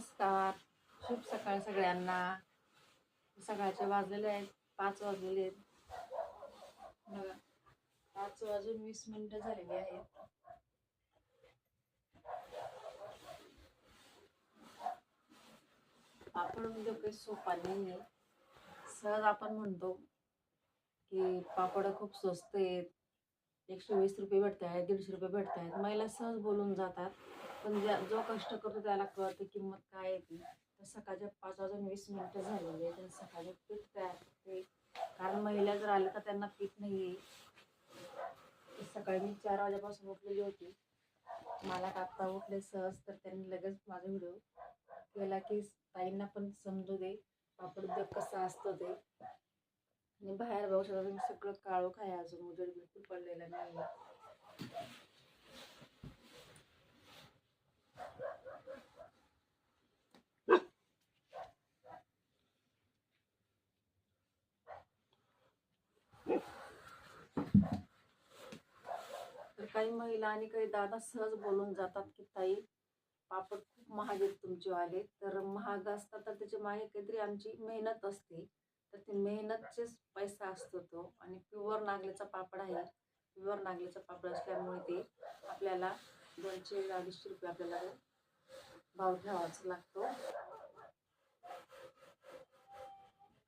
नमस्कार. शुभ सकाळ सगळ्यांना. सकाळचे वाजलेले आहेत. पाच वाजलेले आहेत. बघा. पाच वाजून वीस मिनिटं झालेली आहेत. पापड म्हणजे काही सोपा नाही आहे सहज आपण म्हणतो की पापड खूप स्वस्त आहेत. एकशे वीस रुपये भेटत आहेत दीडशे रुपये भेटत आहेत महिला सहज बोलून जातात. पण ज्या जो कष्ट करतो त्याला कळतं किंमत काय येते तर सकाळच्या पाच वाजून वीस मिनिटं झालेली आहे तर सकाळचे पीठ तयार करते. कारण महिला जर आल्या तर त्यांना पीठ नाही आहे सकाळी मी चार वाजेपासून उठलेली होती. मला कापता उठले सहज तर त्यांनी लगेच माझा व्हिडिओ केला की ताईंना पण समजू दे पापड उद्योग कसा असतो ते. आणि बाहेर बघू शकता तुम्ही सगळं काळोख आहे अजून उजेड बिलकुल पडलेला नाही तर काही महिला आणि काही दादा सहज बोलून जातात की ताई पापड खूप महाग आहेत तुमचेवाले तर महाग असतात तर त्याच्यामागे काहीतरी आमची मेहनत असते. तर ते मेहनतचेच पैसा असतो तो आणि प्युअर नागल्याचा पापड आहे. प्युअर नागल्याचा पापड असल्यामुळे ते आपल्याला दोनशे अडीचशे रुपये आपल्याला भाव ठेवावाच लागतो.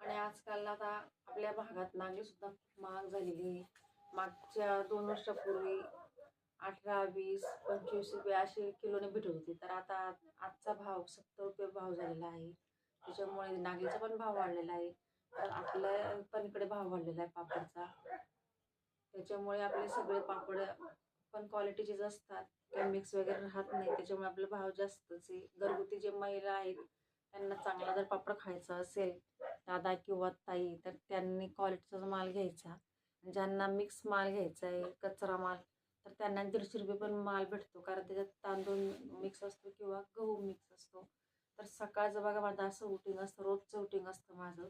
आणि आजकाल आता आपल्या भागात नागली सुद्धा खूप महाग झालेली आहे. मागच्या दोन वर्षापूर्वी अठरा वीस पंचवीस रुपये असे किलोने भेटत होते. तर आता आजचा भाव सत्तर रुपये भाव झालेला आहे. त्याच्यामुळे नागलीचा पण भाव वाढलेला आहे. तर आपल्या पण इकडे भाव वाढलेला आहे पापडचा. त्याच्यामुळे आपले सगळे पापड पण क्वालिटीचेच असतात. काही मिक्स वगैरे राहत नाही. त्याच्यामुळे आपले भाव जास्तच आहे घरगुती जे महिला आहेत त्यांना चांगला जर पापड खायचा असेल दादा किंवा ताई तर त्यांनी क्वालिटीचा माल घ्यायचा. ज्यांना मिक्स माल घ्यायचा आहे कचरा माल तर त्यांना दीडशे रुपये पण माल भेटतो कारण त्याच्यात तांदूळ मिक्स असतो किंवा गहू मिक्स असतो. तर सकाळचं बघा माझं असं रुटीन असतं रोजचं रुटीन असतं माझं.